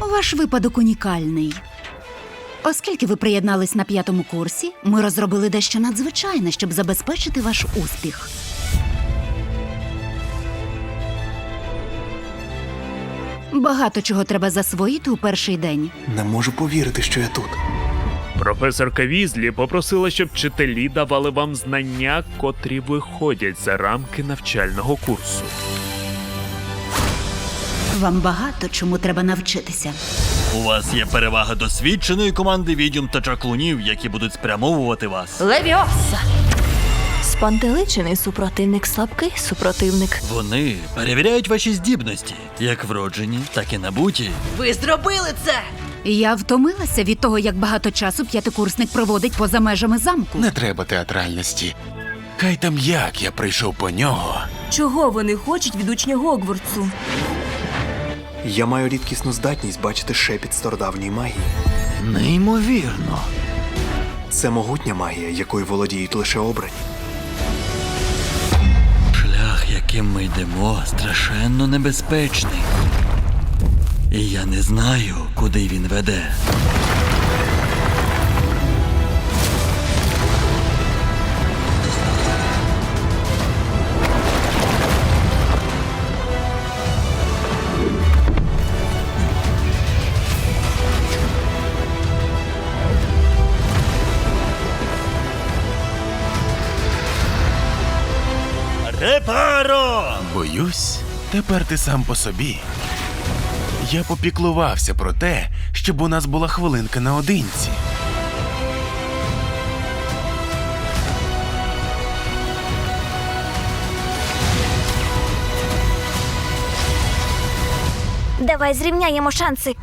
Ваш випадок унікальний. Оскільки ви приєднались на п'ятому курсі, ми розробили дещо надзвичайне, щоб забезпечити ваш успіх. Багато чого треба засвоїти у перший день. Не можу повірити, що я тут. Професорка Візлі попросила, щоб вчителі давали вам знання, котрі виходять за рамки навчального курсу. Вам багато чому треба навчитися. У вас є перевага досвідченої команди відьом та чаклунів, які будуть спрямовувати вас. Левіоса! Спантеличений супротивник, слабкий супротивник. Вони перевіряють ваші здібності, як вроджені, так і набуті. Ви зробили це! Я втомилася від того, як багато часу п'ятикурсник проводить поза межами замку. Не треба театральності. Хай там як я прийшов по нього. Чого вони хочуть від учня Гогвардсу? Я маю рідкісну здатність бачити шепіт стародавньої магії. Неймовірно. Це могутня магія, якою володіють лише обрані. Шлях, яким ми йдемо, страшенно небезпечний. І я не знаю, куди він веде. Репаро! Боюсь, тепер ти сам по собі. Я попіклувався про те, щоб у нас була хвилинка наодинці. Давай зрівняємо шанси.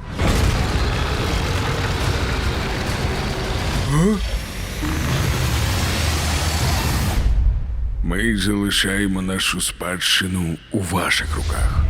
Ми залишаємо нашу спадщину у ваших руках.